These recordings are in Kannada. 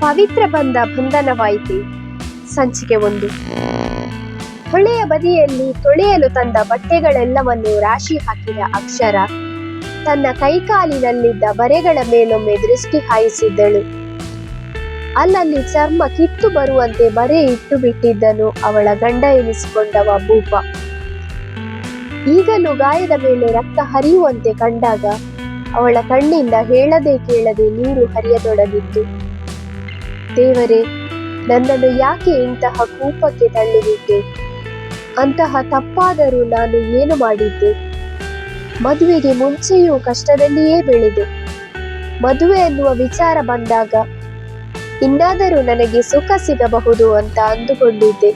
ಪವಿತ್ರ ಬಂದ ಬಂಧನವಾಯಿತೆ. ಸಂಚಿಕೆ ಒಂದು. ಹೊಳೆಯ ಬದಿಯಲ್ಲಿ ತೊಳೆಯಲು ತಂದ ಬಟ್ಟೆಗಳೆಲ್ಲವನ್ನು ರಾಶಿ ಹಾಕಿದ ಅಕ್ಷರ. ತನ್ನ ಕೈಕಾಲಿನಲ್ಲಿದ್ದ ಬರೆಗಳ ಮೇಲೊಮ್ಮೆ ದೃಷ್ಟಿ ಹಾಯಿಸಿದ್ದಳು. ಅಲ್ಲಲ್ಲಿ ಚರ್ಮ ಕಿತ್ತು ಬರುವಂತೆ ಬರೆ ಇಟ್ಟು ಬಿಟ್ಟಿದ್ದನು ಅವಳ ಗಂಡ ಎನಿಸಿಕೊಂಡವ ಭೂಪ. ಈಗಲೂ ಗಾಯದ ಮೇಲೆ ರಕ್ತ ಹರಿಯುವಂತೆ ಕಂಡಾಗ ಅವಳ ಕಣ್ಣಿಂದ ಹೇಳದೆ ಕೇಳದೆ ನೀರು ಹರಿಯತೊಡಗಿತ್ತು. ದೇವರೇ, ನನ್ನನ್ನು ಯಾಕೆ ಇಂತಹ ಕೂಪಕ್ಕೆ ತಳ್ಳಿಬಿಟ್ಟೆ ಅಂತಹ ತಪ್ಪಾದರೂ ನಾನು ಏನು ಮಾಡಿದ್ದೆ? ಮದುವೆಗೆ ಮುಂಚೆಯೂ ಕಷ್ಟದಲ್ಲಿಯೇ ಬೆಳೆದೆ. ಮದುವೆ ಎನ್ನುವ ವಿಚಾರ ಬಂದಾಗ ಇನ್ನಾದರೂ ನನಗೆ ಸುಖ ಸಿಗಬಹುದು ಅಂತ ಅಂದುಕೊಂಡಿದ್ದೆ.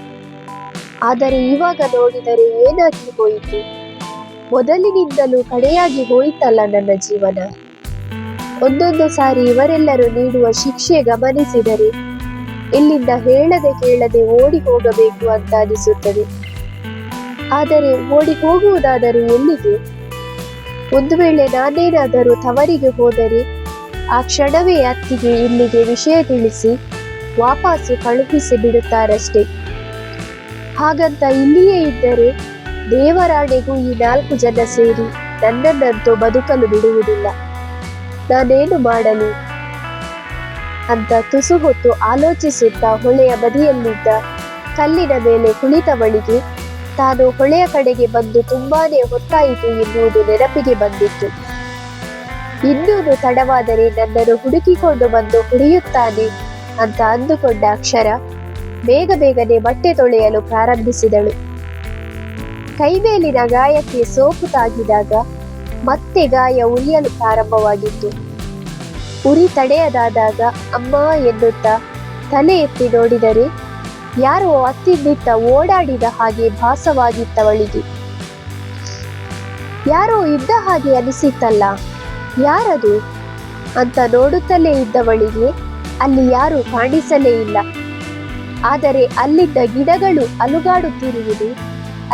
ಆದರೆ ಇವಾಗ ನೋಡಿದರೆ ಏನಾಗಿ ಹೋಯಿತು? ಮೊದಲಿನಿಂದಲೂ ಕಡೆಯಾಗಿ ಹೋಯಿತಲ್ಲ ನನ್ನ ಜೀವನ. ಒಂದೊಂದು ಸಾರಿ ಇವರೆಲ್ಲರೂ ನೀಡುವ ಶಿಕ್ಷೆ ಗಮನಿಸಿದರೆ ಇಲ್ಲಿಂದ ಹೇಳದೆ ಕೇಳದೆ ಓಡಿ ಹೋಗಬೇಕು ಅಂತ ಅನಿಸುತ್ತದೆ. ಆದರೆ ಓಡಿ ಹೋಗುವುದಾದರೂ ಎಲ್ಲಿಗೆ? ಒಂದು ವೇಳೆ ನಾನೇನಾದರೂ ತವರಿಗೆ ಹೋದರೆ ಆ ಕ್ಷಣವೇ ಅತ್ತಿಗೆ ಇಲ್ಲಿಗೆ ವಿಷಯ ತಿಳಿಸಿ ವಾಪಸ್ಸು ಕಳುಹಿಸಿ ಬಿಡುತ್ತಾರಷ್ಟೇ. ಹಾಗಂತ ಇಲ್ಲಿಯೇ ಇದ್ದರೆ ದೇವರಾಣೆಗೂ ಈ ನಾಲ್ಕು ಜನ ಸೇರಿ ನನ್ನನ್ನಂತೂ ಬದುಕಲು ಬಿಡುವುದಿಲ್ಲ. ನಾನೇನು ಮಾಡಲಿ? ಅಂತ ತುಸು ಹೊತ್ತು ಆಲೋಚಿಸುತ್ತಾ ಹೊಳೆಯ ಬದಿಯಲ್ಲಿದ್ದ ಕಲ್ಲಿನ ಮೇಲೆ ಕುಳಿತವಳಿಗೆ, ತಾನು ಹೊಳೆಯ ಕಡೆಗೆ ಬಂದು ತುಂಬಾನೇ ಹೊತ್ತಾಯಿತು ಎನ್ನುವುದು ನೆನಪಿಗೆ ಬಂದಿತ್ತು. ಇನ್ನೂನು ತಡವಾದರೆ ನನ್ನನ್ನು ಹುಡುಕಿಕೊಂಡು ಬಂದು ಹುಡಿಯುತ್ತಾನೆ ಅಂತ ಅಂದುಕೊಂಡ ಅಕ್ಷರ ಬೇಗ ಬೇಗನೆ ಬಟ್ಟೆ ತೊಳೆಯಲು ಪ್ರಾರಂಭಿಸಿದಳು. ಕೈಮೇಲಿನ ಗಾಯಕ್ಕೆ ಸೋಪು ತಾಗಿದಾಗ ಮತ್ತೆ ಗಾಯ ಉರಿಯಲು ಪ್ರಾರಂಭವಾಗಿತ್ತು. ಉರಿ ತಡೆಯದಾದಾಗ ಅಮ್ಮ ಎನ್ನುತ್ತಾ, ತಲೆ ಎತ್ತಿ ನೋಡಿದರೆ ಯಾರೋ ಅತ್ತಿದ್ದಿತ್ತ ಓಡಾಡಿದ ಹಾಗೆ ಭಾಸವಾಗಿತ್ತವಳಿಗೆ. ಯಾರೋ ಇದ್ದ ಹಾಗೆ ಅನಿಸಿತ್ತಲ್ಲ, ಯಾರದು? ಅಂತ ನೋಡುತ್ತಲೇ ಇದ್ದವಳಿಗೆ ಅಲ್ಲಿ ಯಾರು ಕಾಣಿಸಲೇ ಇಲ್ಲ. ಆದರೆ ಅಲ್ಲಿದ್ದ ಗಿಡಗಳು ಅಲುಗಾಡುತ್ತಿರುವುದು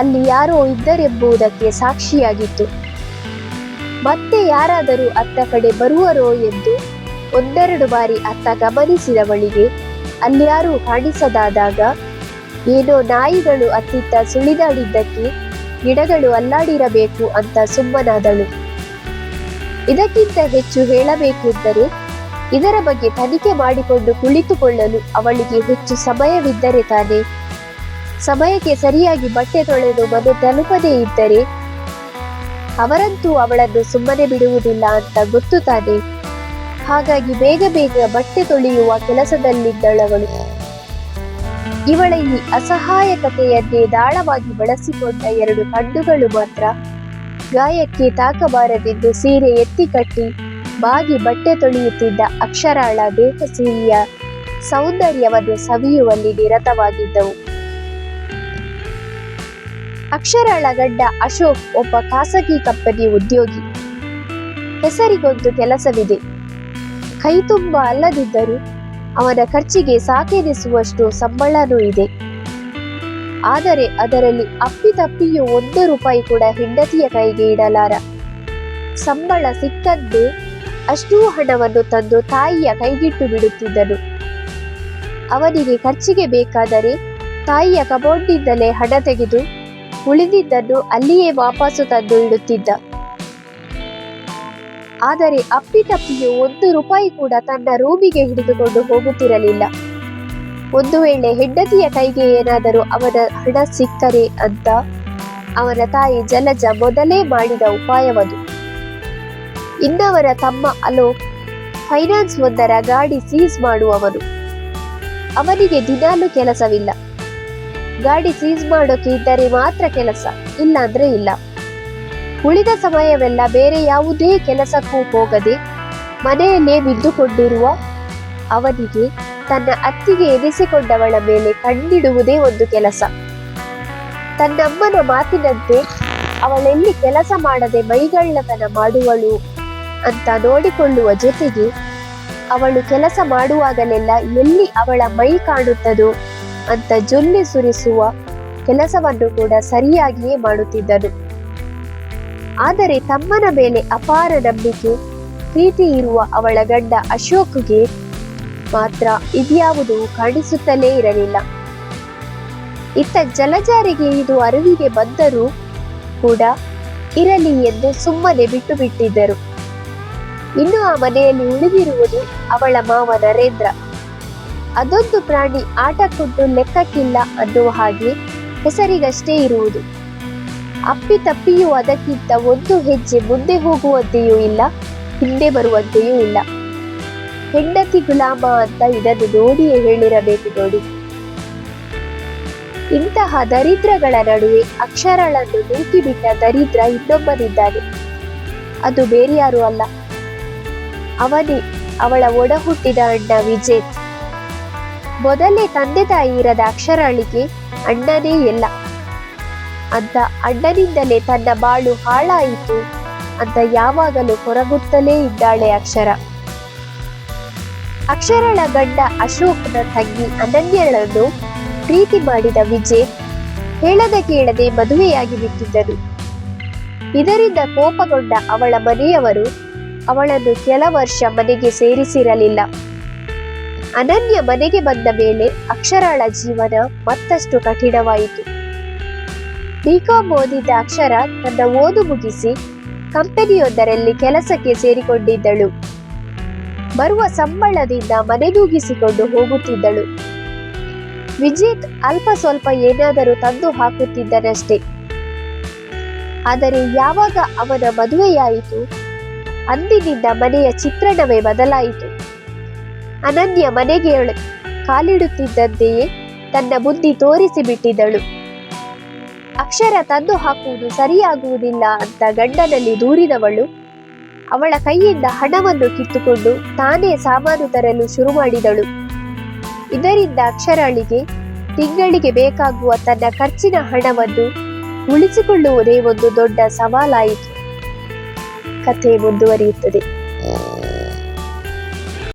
ಅಲ್ಲಿ ಯಾರೋ ಇದ್ದರೆಂಬುದಕ್ಕೆ ಸಾಕ್ಷಿಯಾಗಿತ್ತು. ಮತ್ತೆ ಯಾರಾದರೂ ಅತ್ತ ಕಡೆ ಬರುವರೋ ಎಂದು ಒಂದೆರಡು ಬಾರಿ ಅತ್ತ ಗಮನಿಸಿದವಳಿಗೆ ಅಲ್ಯಾರೂ ಕಾಣಿಸದಾದಾಗ, ಏನೋ ನಾಯಿಗಳು ಅತ್ತಿತ್ತ ಸುಳಿದಾಡಿದ್ದಕ್ಕೆ ಗಿಡಗಳು ಅಲ್ಲಾಡಿರಬೇಕು ಅಂತ ಸುಮ್ಮನಾದಳು. ಇದಕ್ಕಿಂತ ಹೆಚ್ಚು ಹೇಳಬೇಕೆಂದರೆ, ಇದರ ಬಗ್ಗೆ ತನಿಖೆ ಮಾಡಿಕೊಂಡು ಕುಳಿತುಕೊಳ್ಳಲು ಅವಳಿಗೆ ಹೆಚ್ಚು ಸಮಯವಿದ್ದರೆ ತಾನೆ. ಸಮಯಕ್ಕೆ ಸರಿಯಾಗಿ ಬಟ್ಟೆ ತೊಳೆದು ಮನೆ ತಲುಪದೇ ಇದ್ದರೆ ಅವರಂತೂ ಅವಳನ್ನು ಸುಮ್ಮನೆ ಬಿಡುವುದಿಲ್ಲ ಅಂತ ಗೊತ್ತು ತಾನೆ. ಹಾಗಾಗಿ ಬೇಗ ಬೇಗ ಬಟ್ಟೆ ತೊಳೆಯುವ ಕೆಲಸದಲ್ಲಿದ್ದಳವಳು. ಇವಳ ಈ ಅಸಹಾಯಕತೆಯನ್ನೇ ದಾಳವಾಗಿ ಬಳಸಿಕೊಂಡ ಎರಡು ಕಣ್ಣುಗಳು ಮಾತ್ರ. ಗಾಯಕ್ಕೆ ತಾಕಬಾರದೆಂದು ಸೀರೆ ಎತ್ತಿ ಕಟ್ಟಿ, ಬಾಗಿ ಬಟ್ಟೆ ತೊಳೆಯುತ್ತಿದ್ದ ಅಕ್ಷರಾಳ ದೇಹಸೀರಿಯ ಸೌಂದರ್ಯವನ್ನು ಸವಿಯುವಲ್ಲಿ ನಿರತವಾಗಿದ್ದವು. ಅಕ್ಷರಾಳ ಗಡ್ಡ ಅಶೋಕ್ ಒಬ್ಬ ಖಾಸಗಿ ಕಂಪನಿ ಉದ್ಯೋಗಿ. ಹೆಸರಿಗೊಂದು ಕೆಲಸವಿದೆ. ಕೈ ತುಂಬ ಅಲ್ಲದಿದ್ದರೂ ಅವನ ಖರ್ಚಿಗೆ ಸಾಕೆನಿಸುವಷ್ಟು ಸಂಬಳನೂ ಇದೆ. ಆದರೆ ಅದರಲ್ಲಿ ಅಪ್ಪಿತಪ್ಪಿಯೂ ಒಂದು ರೂಪಾಯಿ ಕೂಡ ಹೆಂಡತಿಯ ಕೈಗೆ ಇಡಲಾರ. ಸಂಬಳ ಸಿಕ್ಕಂತೆ ಅಷ್ಟೂ ಹಣವನ್ನು ತಂದು ತಾಯಿಯ ಕೈಗಿಟ್ಟು ಬಿಡುತ್ತಿದ್ದನು. ಅವನಿಗೆ ಖರ್ಚಿಗೆ ಬೇಕಾದರೆ ತಾಯಿಯ ಕಬೋರ್ಡ್ನಿಂದಲೇ ಹಣ ತೆಗೆದು ಉಳಿದಿದ್ದನ್ನು ಅಲ್ಲಿಯೇ ವಾಪಸ್ಸು ತಂದು ಇಡುತ್ತಿದ್ದ. ಆದರೆ ಅಪ್ಪಿತಪ್ಪಿಯು ಒಂದು ರೂಪಾಯಿ ಕೂಡ ತನ್ನ ರೂಮಿಗೆ ಹಿಡಿದುಕೊಂಡು ಹೋಗುತ್ತಿರಲಿಲ್ಲ. ಒಂದು ವೇಳೆ ಹೆಂಡತಿಯ ಕೈಗೆ ಏನಾದರೂ ಅವನ ಹಣ ಸಿಕ್ಕರೆ ಅಂತ ಅವನ ತಾಯಿ ಜಲಜ ಮೊದಲೇ ಮಾಡಿದ ಉಪಾಯವದು. ಇನ್ನವರ ತಮ್ಮ ಅಲೋ ಫೈನಾನ್ಸ್ ಒಂದರ ಗಾಡಿ ಸೀಸ್ ಮಾಡುವವನು. ಅವನಿಗೆ ದಿನಾಲು ಕೆಲಸವಿಲ್ಲ. ಗಾಡಿ ಸೀಸ್ ಮಾಡೋಕೆ ಇದ್ದರೆ ಮಾತ್ರ ಕೆಲಸ, ಇಲ್ಲಾಂದ್ರೆ ಇಲ್ಲ. ಉಳಿದ ಸಮಯವೆಲ್ಲ ಬೇರೆ ಯಾವುದೇ ಕೆಲಸಕ್ಕೂ ಹೋಗದೆ ಮನೆಯಲ್ಲೇ ಬಿದ್ದುಕೊಂಡಿರುವ ಅವನಿಗೆ ತನ್ನ ಅತ್ತಿಗೆ ಎನಿಸಿಕೊಂಡವಳ ಮೇಲೆ ಕಣ್ಣಿಡುವುದೇ ಒಂದು ಕೆಲಸ. ತನ್ನಮ್ಮನ ಮಾತಿನಂತೆ ಅವಳೆಲ್ಲಿ ಕೆಲಸ ಮಾಡದೆ ಮೈಗಳ್ಳತನ ಮಾಡುವಳು ಅಂತ ನೋಡಿಕೊಳ್ಳುವ ಜೊತೆಗೆ ಅವಳು ಕೆಲಸ ಮಾಡುವಾಗಲೆಲ್ಲ ಎಲ್ಲಿ ಅವಳ ಮೈ ಕಾಣುತ್ತದೋ ಅಂತ ಜೊಲ್ಲಿ ಸುರಿಸುವ ಕೆಲಸವನ್ನು ಕೂಡ ಸರಿಯಾಗಿಯೇ ಮಾಡುತ್ತಿದ್ದನು. ಆದರೆ ತಮ್ಮನ ಮೇಲೆ ಅಪಾರ ನಂಬಿಕೆ, ಪ್ರೀತಿ ಇರುವ ಅವಳ ಗಂಡ ಅಶೋಕ್ಗೆ ಮಾತ್ರ ಇದ್ಯಾವುದು ಕಾಣಿಸುತ್ತಲೇ ಇರಲಿಲ್ಲ. ಇತ್ತ ಜಲಜಾರಿಗೆ ಇದು ಅರಿವಿಗೆ ಬಂದರೂ ಕೂಡ ಇರಲಿ ಎಂದು ಸುಮ್ಮನೆ ಬಿಟ್ಟು ಬಿಟ್ಟಿದ್ದರು ಇನ್ನು ಆ ಮನೆಯಲ್ಲಿ ಉಳಿದಿರುವುದು ಅವಳ ಮಾವ ನರೇಂದ್ರ. ಅದೊಂದು ಪ್ರಾಣಿ ಆಟ ಕೊಟ್ಟು ಲೆಕ್ಕಕ್ಕಿಲ್ಲ ಅನ್ನುವ ಹಾಗೆ ಹೆಸರಿಗಷ್ಟೇ ಇರುವುದು. ಅಪ್ಪಿ ತಪ್ಪಿಯೂ ಅದಕ್ಕಿಂತ ಒಂದು ಹೆಜ್ಜೆ ಮುಂದೆ ಹೋಗುವಂತೆಯೂ ಇಲ್ಲ, ಹಿಂದೆ ಬರುವಂತೆಯೂ ಇಲ್ಲ. ಹೆಂಡತಿ ಗುಲಾಮ ಅಂತ ಇದನ್ನು ನೋಡಿಯೇ ಹೇಳಿರಬೇಕು ನೋಡಿ. ಇಂತಹ ದರಿದ್ರಗಳ ನಡುವೆ ಅಕ್ಷರಗಳನ್ನು ನೂಕಿಬಿಟ್ಟ ದರಿದ್ರ ಇನ್ನೊಬ್ಬನಿದ್ದಾನೆ. ಅದು ಬೇರ್ಯಾರು ಅಲ್ಲ. ಅವನೇ ಅವಳ ಒಡಹುಟ್ಟಿದ ಅಣ್ಣ ವಿಜೇತ್. ಮೊದಲೇ ತಂದೆ ತಾಯಿ ಇರದ ಅಕ್ಷರಳಿಗೆ ಅಣ್ಣನೇ ಇಲ್ಲ. ಅಂತ ಅಣ್ಣನಿಂದಲೇ ತನ್ನ ಬಾಳು ಹಾಳಾಯಿತು ಅಂತ ಯಾವಾಗಲೂ ಕೊರಗುತ್ತಲೇ ಇದ್ದಾಳೆ ಅಕ್ಷರ. ಅಕ್ಷರಳ ಗಂಡ ಅಶೋಕ್ನ ತಂಗಿ ಅನನ್ಯಳನ್ನು ಪ್ರೀತಿ ಮಾಡಿದ ವಿಜಯ್ ಹೇಳದ ಕೇಳದೆ ಮದುವೆಯಾಗಿ ಬಿಟ್ಟಿದ್ದರು. ಇದರಿಂದ ಕೋಪಗೊಂಡ ಅವಳ ಮನೆಯವರು ಅವಳನ್ನು ಕೆಲ ವರ್ಷ ಮನೆಗೆ ಸೇರಿಸಿರಲಿಲ್ಲ. ಅನನ್ಯ ಮನೆಗೆ ಬಂದ ಮೇಲೆ ಅಕ್ಷರಾಳ ಜೀವನ ಮತ್ತಷ್ಟು ಕಠಿಣವಾಯಿತು. ಬಿಕಾಂ ಓದಿದ ಅಕ್ಷರ ತನ್ನ ಓದು ಮುಗಿಸಿ ಕಂಪನಿಯೊಂದರಲ್ಲಿ ಕೆಲಸಕ್ಕೆ ಸೇರಿಕೊಂಡಿದ್ದಳು. ಬರುವ ಸಂಬಳದಿಂದ ಮನೆಗೂಗಿಸಿಕೊಂಡು ಹೋಗುತ್ತಿದ್ದಳು. ವಿಜೇತ್ ಅಲ್ಪ ಸ್ವಲ್ಪ ಏನಾದರೂ ತಂದು ಹಾಕುತ್ತಿದ್ದನಷ್ಟೇ. ಆದರೆ ಯಾವಾಗ ಅವನ ಮದುವೆಯಾಯಿತು? ಅಂದಿನಿಂದ ಮನೆಯ ಚಿತ್ರಣವೇ ಬದಲಾಯಿತು. ಅನನ್ಯ ಮನೆಗೆ ಕಾಲಿಡುತ್ತಿದ್ದಂತೆಯೇ ತನ್ನ ಬುದ್ಧಿ ತೋರಿಸಿ ಬಿಟ್ಟಿದ್ದಳು ಅಕ್ಷರ ತಂದು ಹಾಕುವುದು ಸರಿಯಾಗುವುದಿಲ್ಲ ಅಂತ ಗಂಡನಲ್ಲಿ ದೂರಿದವಳು, ಅವಳ ಕೈಯಿಂದ ಹಣವನ್ನು ಕಿತ್ತುಕೊಂಡು ತಾನೇ ಸಾಮಾನು ತರಲು ಶುರು ಮಾಡಿದಳು ಇದರಿಂದ ಅಕ್ಷರಾಳಿಗೆ ತಿಂಗಳಿಗೆ ಬೇಕಾಗುವ ತನ್ನ ಖರ್ಚಿನ ಹಣವನ್ನು ಉಳಿಸಿಕೊಳ್ಳುವುದೇ ಒಂದು ದೊಡ್ಡ ಸವಾಲಾಯಿತು. ಕಥೆ ಮುಂದುವರಿಯುತ್ತದೆ.